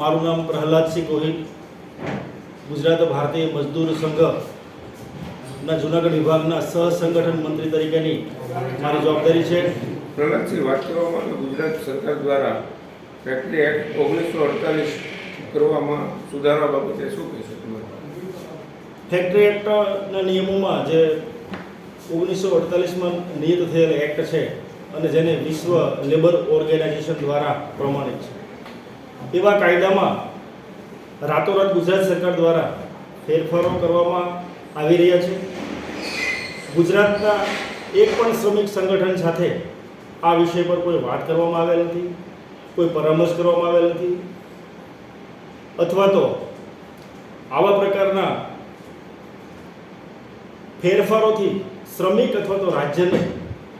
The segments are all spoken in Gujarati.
મારું નામ પ્રહલાદસિંહ ગોહિલ. ગુજરાત ભારતીય મજદૂર સંઘના જુનાગઢ વિભાગના સહસંગઠન મંત્રી તરીકેની મારી જવાબદારી છે. પ્રહલાદસિંહ વાત કરવામાં ગુજરાત સરકાર દ્વારા ફેક્ટરી એક્ટ ઓગણીસો અડતાલીસ કરવામાં સુધારા બાબતે શું કહેશો તમે? ફેક્ટરી એક્ટના નિયમોમાં જે ઓગણીસો અડતાલીસમાં નિયત થયેલ એક્ટ છે અને જેને વિશ્વ લેબર ઓર્ગેનાઇઝેશન દ્વારા પ્રમાણિત છે. એવા કાયદામાં રાતોરાત ગુજરાત સરકાર દ્વારા ફેરફારો કરવામાં આવી રહ્યા છે. ગુજરાતના એક પણ શ્રમિક સંગઠન સાથે આ વિષય પર કોઈ વાત કરવામાં આવેલ નથી, કોઈ પરામર્શ કરવામાં આવેલ નથી. અથવા તો આવા પ્રકારના ફેરફારોથી શ્રમિક અથવા તો રાજ્યને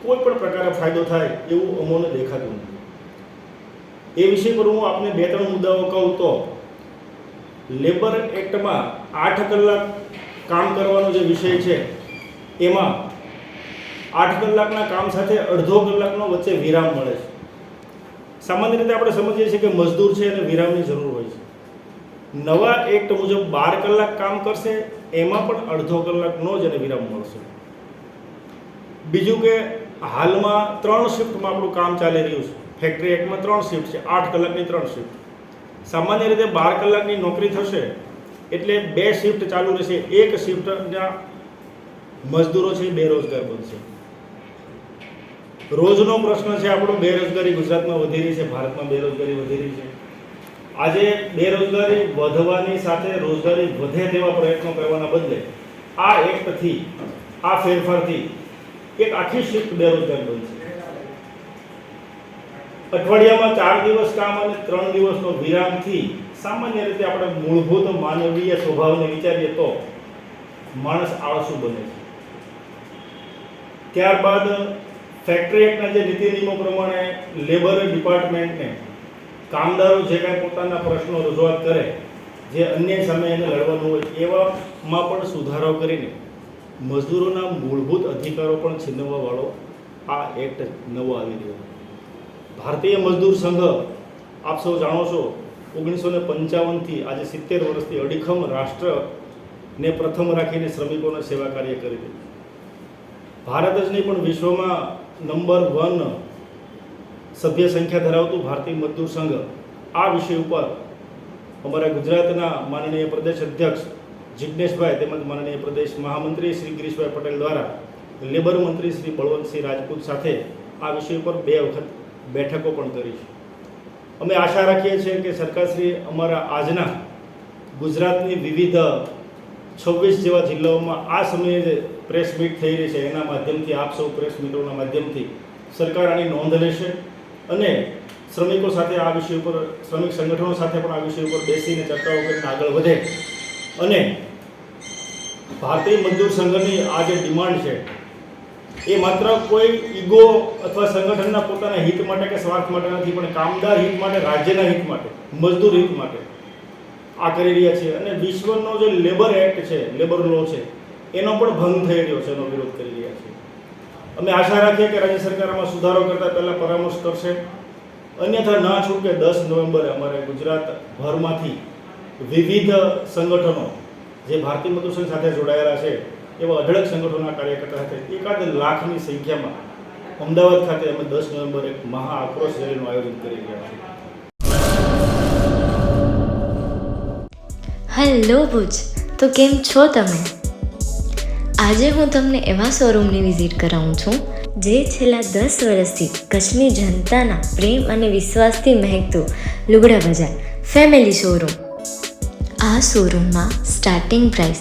કોઈ પણ પ્રકારે ફાયદો થાય એવું અમોને દેખાતું નથી. એ વિષય પર હું આપને બે ત્રણ મુદ્દાઓ કહું તો લેબર એક્ટમાં આઠ કલાક કામ કરવાનો જે વિષય છે, એમાં આઠ કલાકના કામ સાથે અડધો કલાકનો વચ્ચે વિરામ મળે છે. સામાન્ય રીતે આપણે સમજીએ છીએ કે મજદૂર છે અને વિરામની જરૂર હોય છે. નવા એક્ટ મુજબ બાર કલાક કામ કરશે, એમાં પણ અડધો કલાકનો જ એને વિરામ મળશે. બીજું કે હાલમાં ત્રણ શિફ્ટમાં આપણું કામ ચાલી રહ્યું છે. ફેક્ટરી એક્ટમાં ત્રણ શિફ્ટ છે, આઠ કલાકની ત્રણ શિફ્ટ સામાન્ય રીતે બાર કલાકની નોકરી થશે, એટલે બે શિફ્ટ ચાલુ રહેશે. એક શિફ્ટના મજદૂરો છે બેરોજગાર બનશે. રોજનો પ્રશ્ન છે, આપણો બેરોજગારી ગુજરાતમાં વધી રહી છે, ભારતમાં બેરોજગારી વધી રહી છે. આજે બેરોજગારી વધવાની સાથે રોજગારી વધે તેવા પ્રયત્નો કરવાના બદલે આ એક્ટથી, આ ફેરફારથી એક આખી શિફ્ટ બેરોજગાર બનશે. અઠવાડિયામાં ચાર દિવસ કામ અને ત્રણ દિવસનો વિરામથી સામાન્ય રીતે આપણે મૂળભૂત માનવીય સ્વભાવને વિચારીએ તો માણસ આળસુ બને છે. ત્યારબાદ ફેક્ટરી એક્ટના જે નીતિ નિયમો પ્રમાણે લેબર ડિપાર્ટમેન્ટને કામદારો જે કાંઈ પોતાના પ્રશ્નો રજૂઆત કરે, જે અન્ય સામે એને લડવાનું હોય એવામાં પણ સુધારો કરીને મજદૂરોના મૂળભૂત અધિકારો પણ છીનવવાવાળો આ એક્ટ નવો આવી રહ્યો ભારતીય મજદૂર સંઘ, આપ સૌ જાણો છો, ઓગણીસો ને પંચાવનથી આજે સિત્તેર વર્ષથી અડીખમ રાષ્ટ્રને પ્રથમ રાખીને શ્રમિકોને સેવા કાર્ય કરી દીધું ભારત જ નહીં, પણ વિશ્વમાં નંબર વન સભ્ય સંખ્યા ધરાવતું ભારતીય મજદૂર સંઘ. આ વિષય ઉપર અમારા ગુજરાતના માનનીય પ્રદેશ અધ્યક્ષ જિજ્ઞેશભાઈ તેમજ માનનીય પ્રદેશ મહામંત્રી શ્રી ગિરીશભાઈ પટેલ દ્વારા લેબર મંત્રી શ્રી બળવંતસિંહ રાજપૂત સાથે આ વિષય ઉપર બે વખત બેઠકો પણ કરી છે. અમે આશા રાખીએ છીએ કે સરકારશ્રી અમારા આજના ગુજરાતની વિવિધ છવ્વીસ જેવા જિલ્લાઓમાં આ સમયે જે પ્રેસ મીટ થઈ રહી છે, એના માધ્યમથી, આપ સૌ પ્રેસ મીટોના માધ્યમથી સરકાર આની નોંધ લેશે અને શ્રમિકો સાથે આ વિષય ઉપર, શ્રમિક સંગઠનો સાથે પણ આ વિષય ઉપર બેસીને ચર્ચાઓ કરીને આગળ વધે. અને ભારતીય મજદૂર સંઘની આ જે ડિમાન્ડ છે એ માત્ર કોઈ ઈગો અથવા સંગઠનના પોતાના હિત માટે કે સ્વાર્થ માટે નથી, પણ કામદાર હિત માટે, રાજ્યના હિત માટે, મજદૂર હિત માટે આ કરી રહ્યા છે. અને વિશ્વનો જે લેબર એક્ટ છે, લેબર લો છે, એનો પણ ભંગ થઈ રહ્યો છે, એનો વિરોધ કરી રહ્યા છે. અમે આશા રાખીએ કે રાજ્ય સરકારમાં સુધારો કરતાં પહેલાં પરામર્શ કરશે. અન્યથા ના છૂટકે દસ નવેમ્બરે અમારે ગુજરાત ભરમાંથી વિવિધ સંગઠનો, જે ભારતીય મજદૂર સાથે જોડાયેલા છે એવા અઢળક સંગઠનોના કાર્યકર્તા હતા. એકાદ લાખની સંખ્યામાં અમદાવાદ ખાતે અમે દસ નવેમ્બર એક મહા આક્રોશ રેલીનું આયોજન કરી રહ્યા હેલો ભુજ, તો કેમ છો તમે? આજે હું તમને એવા શોરૂમની વિઝિટ કરાવું છું, જે છેલ્લા દસ વર્ષથી કચ્છની જનતાના પ્રેમ અને વિશ્વાસથી મહેકતું લુગડા બજાર, ફેમિલી શોરૂમ. આ શોરૂમમાં સ્ટાર્ટિંગ પ્રાઇસ